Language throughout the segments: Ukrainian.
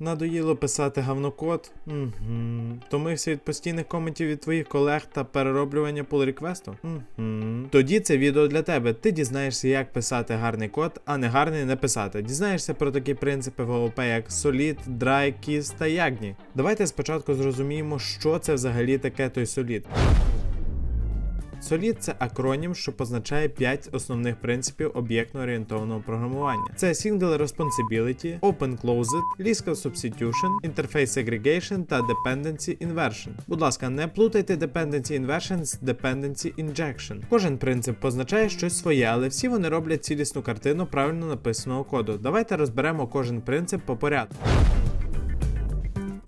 Надоїло писати гавнокод? Угу. Втомився від постійних коментів від твоїх колег та перероблювання pull реквесту Угу. Тоді це відео для тебе. Ти дізнаєшся, як писати гарний код, а не гарний не писати. Дізнаєшся про такі принципи в ООП, як Solid, Dry, Kiss та Yagni. Давайте спочатку зрозуміємо, що це взагалі таке той Solid. Solid – це акронім, що позначає 5 основних принципів об'єктно орієнтованого програмування. Це Single Responsibility, Open Closed, Liskal Substitution, Interface Segregation та Dependency Inversion. Будь ласка, не плутайте Dependency Inversion з Dependency Injection. Кожен принцип позначає щось своє, але всі вони роблять цілісну картину правильно написаного коду. Давайте розберемо кожен принцип по порядку.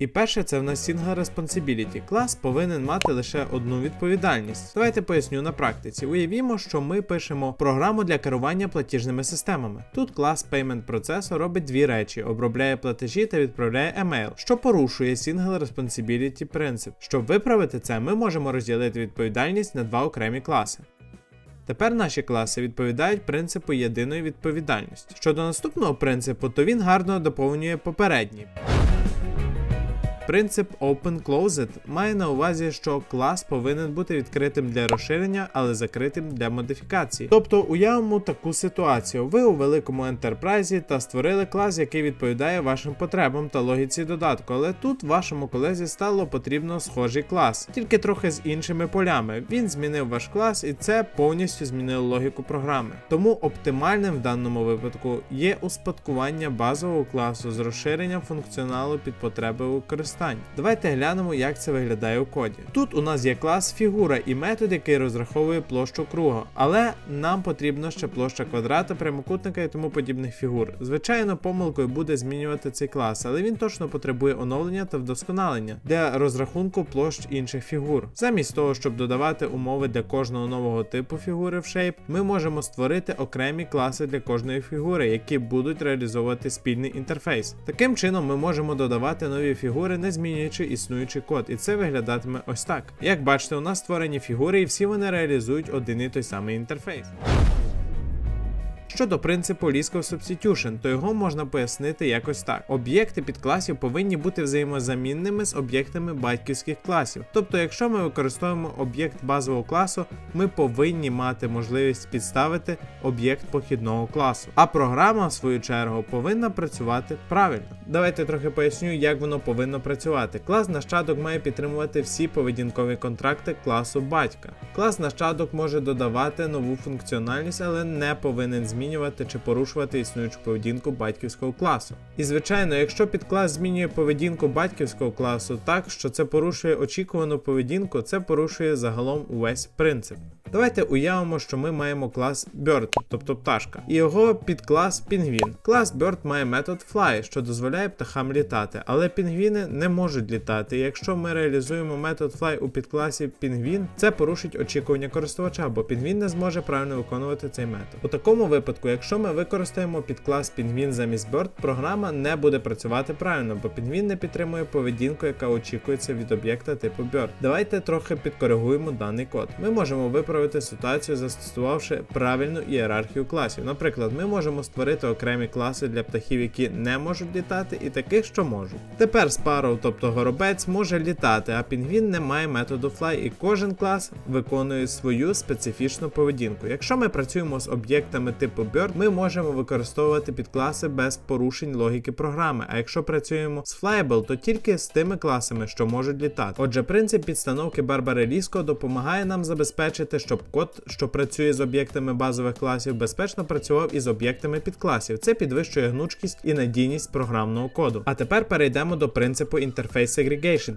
І перше, це в нас Single Responsibility. Клас повинен мати лише одну відповідальність. Давайте поясню на практиці. Уявімо, що ми пишемо програму для керування платіжними системами. Тут клас Payment Processor робить дві речі: обробляє платежі та відправляє емейл, що порушує Single Responsibility принцип. Щоб виправити це, ми можемо розділити відповідальність на два окремі класи. Тепер наші класи відповідають принципу єдиної відповідальності. Щодо наступного принципу, то він гарно доповнює попередній. Принцип Open Closed має на увазі, що клас повинен бути відкритим для розширення, але закритим для модифікації. Тобто уявимо таку ситуацію: ви у великому ентерпрайзі та створили клас, який відповідає вашим потребам та логіці додатку, але тут вашому колезі стало потрібно схожий клас, тільки трохи з іншими полями. Він змінив ваш клас, і це повністю змінило логіку програми. Тому оптимальним в даному випадку є успадкування базового класу з розширенням функціоналу під потреби використання. Давайте глянемо, як це виглядає у коді. Тут у нас є клас фігура і метод, який розраховує площу круга, але нам потрібно ще площа квадрата, прямокутника і тому подібних фігур. Звичайно, помилкою буде змінювати цей клас, але він точно потребує оновлення та вдосконалення для розрахунку площ інших фігур. Замість того, щоб додавати умови для кожного нового типу фігури в Shape, ми можемо створити окремі класи для кожної фігури, які будуть реалізовувати спільний інтерфейс. Таким чином, ми можемо додавати нові фігури, не змінюючи існуючий код, і це виглядатиме ось так. Як бачите, у нас створені фігури, і всі вони реалізують один і той самий інтерфейс. Щодо принципу Liskal Substitution, то його можна пояснити якось так: об'єкти підкласів повинні бути взаємозамінними з об'єктами батьківських класів. Тобто, якщо ми використовуємо об'єкт базового класу, ми повинні мати можливість підставити об'єкт похідного класу. А програма, в свою чергу, повинна працювати правильно. Давайте трохи поясню, як воно повинно працювати. Клас нащадок має підтримувати всі поведінкові контракти класу батька. Клас нащадок може додавати нову функціональність, але не повинен змінювати чи порушувати існуючу поведінку батьківського класу. І звичайно, якщо підклас змінює поведінку батьківського класу так, що це порушує очікувану поведінку, це порушує загалом увесь принцип. Давайте уявимо, що ми маємо клас Bird, тобто пташка, і його підклас пінгвін. Клас Bird має метод fly, що дозволяє птахам літати, але пінгвіни не можуть літати. Якщо ми реалізуємо метод fly у підкласі пінгвін, це порушить очікування користувача, бо пінгвін не зможе правильно виконувати цей метод. У такому випадку, якщо ми використаємо підклас пінгвін замість Bird, програма не буде працювати правильно, бо пінгвін не підтримує поведінку, яка очікується від об'єкта типу Bird. Давайте трохи підкоригуємо даний код. Ми можемо виправити ситуацію, застосувавши правильну ієрархію класів. Наприклад, ми можемо створити окремі класи для птахів, які не можуть літати, і таких, що можуть. Тепер Sparrow, тобто горобець, може літати, а пінгвін не має методу fly, і кожен клас виконує свою специфічну поведінку. Якщо ми працюємо з об'єктами типу Bird, ми можемо використовувати підкласи без порушень логіки програми. А якщо працюємо з Flyable, то тільки з тими класами, що можуть літати. Отже, принцип підстановки Барбари Ліско допомагає нам забезпечити, щоб код, що працює з об'єктами базових класів, безпечно працював із об'єктами підкласів. Це підвищує гнучкість і надійність програмного коду. А тепер перейдемо до принципу Interface Segregation.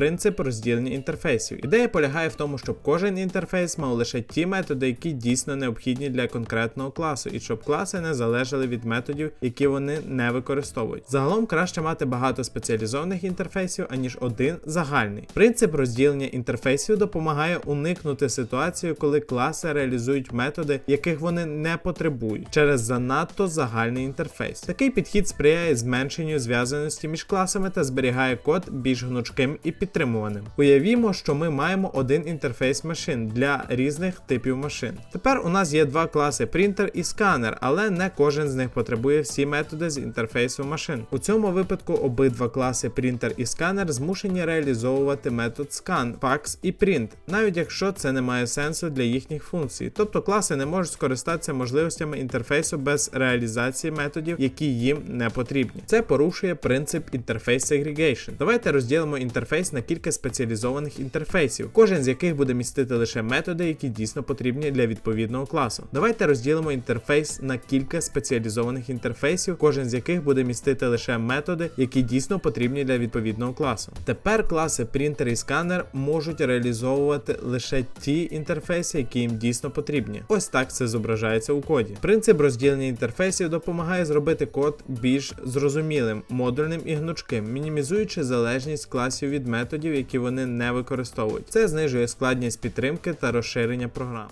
Принцип розділення інтерфейсів. Ідея полягає в тому, щоб кожен інтерфейс мав лише ті методи, які дійсно необхідні для конкретного класу, і щоб класи не залежали від методів, які вони не використовують. Загалом краще мати багато спеціалізованих інтерфейсів, аніж один загальний. Принцип розділення інтерфейсів допомагає уникнути ситуацію, коли класи реалізують методи, яких вони не потребують, через занадто загальний інтерфейс. Такий підхід сприяє зменшенню зв'язаності між класами та зберігає код більш гнучким і підтриманим. Підтримуваним. Уявімо, що ми маємо один інтерфейс машин для різних типів машин. Тепер у нас є два класи принтер і сканер, але не кожен з них потребує всі методи з інтерфейсу машин. У цьому випадку обидва класи принтер і сканер змушені реалізовувати метод scan, fax і print, навіть якщо це не має сенсу для їхніх функцій. Тобто класи не можуть скористатися можливостями інтерфейсу без реалізації методів, які їм не потрібні. Це порушує принцип інтерфейс segregation. Давайте розділимо інтерфейс на кілька спеціалізованих інтерфейсів, кожен з яких буде містити лише методи, які дійсно потрібні для відповідного класу. Давайте розділимо інтерфейс на кілька спеціалізованих інтерфейсів, кожен з яких буде містити лише методи, які дійсно потрібні для відповідного класу. Тепер класи принтер і сканер можуть реалізовувати лише ті інтерфейси, які їм дійсно потрібні. Ось так це зображається у коді. Принцип розділення інтерфейсів допомагає зробити код більш зрозумілим, модульним і гнучким, мінімізуючи залежність класів від методів, які вони не використовують. Це знижує складність підтримки та розширення програм.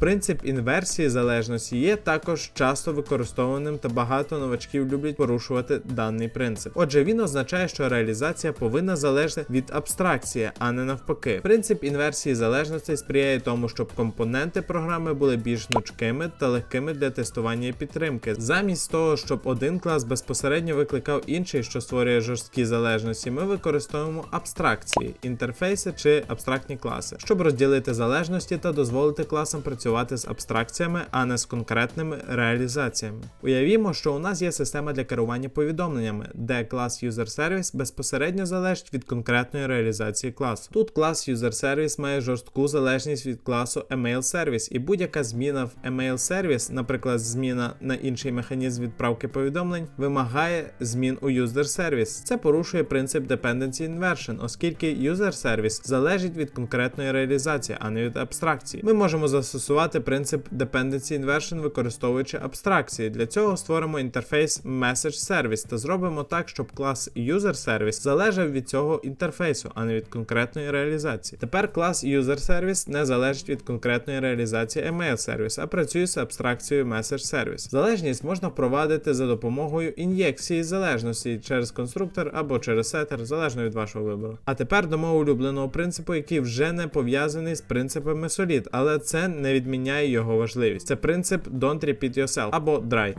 Принцип інверсії залежності є також часто використовуваним та багато новачків люблять порушувати даний принцип. Отже, він означає, що реалізація повинна залежати від абстракції, а не навпаки. Принцип інверсії залежності сприяє тому, щоб компоненти програми були більш гнучкими та легкими для тестування і підтримки. Замість того, щоб один клас безпосередньо викликав інший, що створює жорсткі залежності, ми використовуємо абстракції, інтерфейси чи абстрактні класи, щоб розділити залежності та дозволити класам працювати з абстракціями, а не з конкретними реалізаціями. Уявімо, що у нас є система для керування повідомленнями, де клас UserService безпосередньо залежить від конкретної реалізації класу. Тут клас UserService має жорстку залежність від класу EmailService, і будь-яка зміна в EmailService, наприклад, зміна на інший механізм відправки повідомлень, вимагає змін у UserService. Це порушує принцип Dependency Inversion, оскільки UserService залежить від конкретної реалізації, а не від абстракції. Ми можемо застосувати принцип Dependency Inversion, використовуючи абстракції. Для цього створимо інтерфейс Message Service та зробимо так, щоб клас UserService залежав від цього інтерфейсу, а не від конкретної реалізації. Тепер клас UserService не залежить від конкретної реалізації Email Service, а працює з абстракцією Message Service. Залежність можна впровадити за допомогою ін'єкції залежності через конструктор або через сеттер, залежно від вашого вибору. А тепер до мого улюбленого принципу, який вже не пов'язаний з принципами Solid, але це не відміняє його важливість. Це принцип Don't Repeat Yourself або DRY.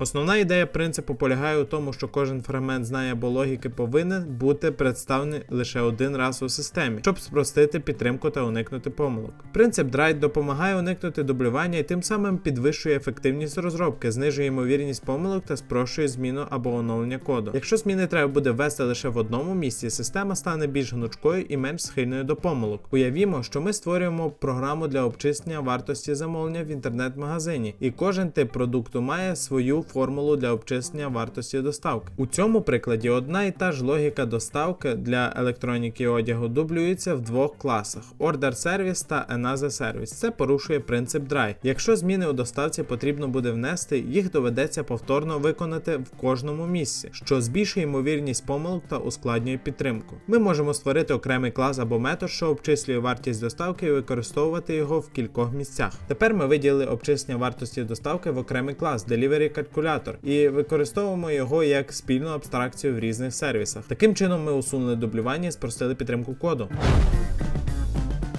Основна ідея принципу полягає у тому, що кожен фрагмент знання або логіки повинен бути представлений лише один раз у системі, щоб спростити підтримку та уникнути помилок. Принцип DRIDE допомагає уникнути дублювання і тим самим підвищує ефективність розробки, знижує ймовірність помилок та спрощує зміну або оновлення коду. Якщо зміни треба буде ввести лише в одному місці, система стане більш гнучкою і менш схильною до помилок. Уявімо, що ми створюємо програму для обчислення вартості замовлення в інтернет-магазині, і кожен тип продукту має свою формулу для обчислення вартості доставки. У цьому прикладі одна і та ж логіка доставки для електроніки одягу дублюється в двох класах: Order Service та Another Service. Це порушує принцип DRY. Якщо зміни у доставці потрібно буде внести, їх доведеться повторно виконати в кожному місці, що збільшує ймовірність помилок та ускладнює підтримку. Ми можемо створити окремий клас або метод, що обчислює вартість доставки і використовувати його в кількох місцях. Тепер ми виділили обчислення вартості доставки в окремий клас Delivery Calculator і використовуємо його як спільну абстракцію в різних сервісах. Таким чином ми усунули дублювання і спростили підтримку коду.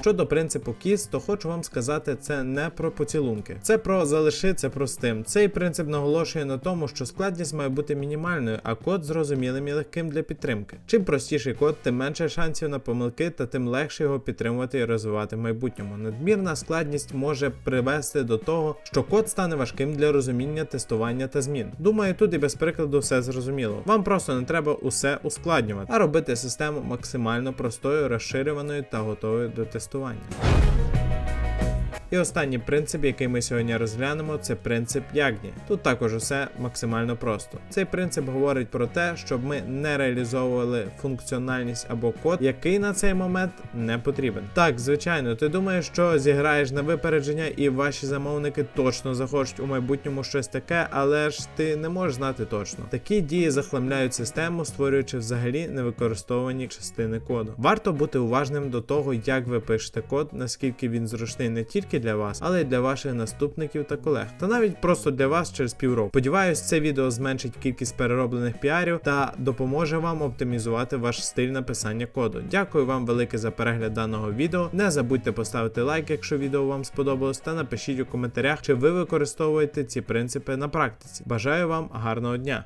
Щодо принципу кіс, то хочу вам сказати, це не про поцілунки. Це про залиши простим. Цей принцип наголошує на тому, що складність має бути мінімальною, а код зрозумілим і легким для підтримки. Чим простіший код, тим менше шансів на помилки та тим легше його підтримувати і розвивати в майбутньому. Надмірна складність може привести до того, що код стане важким для розуміння, тестування та змін. Думаю, тут і без прикладу все зрозуміло. Вам просто не треба усе ускладнювати, а робити систему максимально простою, розширюваною та готовою до тестування. І останній принцип, який ми сьогодні розглянемо, це принцип Ягні. Тут також усе максимально просто. Цей принцип говорить про те, щоб ми не реалізовували функціональність або код, який на цей момент не потрібен. Так, звичайно, ти думаєш, що зіграєш на випередження, і ваші замовники точно захочуть у майбутньому щось таке, але ж ти не можеш знати точно. Такі дії захламляють систему, створюючи взагалі невикористовані частини коду. Варто бути уважним до того, як ви пишете код, наскільки він зручний не тільки для вас, але й для ваших наступників та колег, та навіть просто для вас через півроку. Сподіваюсь, це відео зменшить кількість перероблених піарів та допоможе вам оптимізувати ваш стиль написання коду. Дякую вам велике за перегляд даного відео. Не забудьте поставити лайк, якщо відео вам сподобалось, та напишіть у коментарях, чи ви використовуєте ці принципи на практиці. Бажаю вам гарного дня!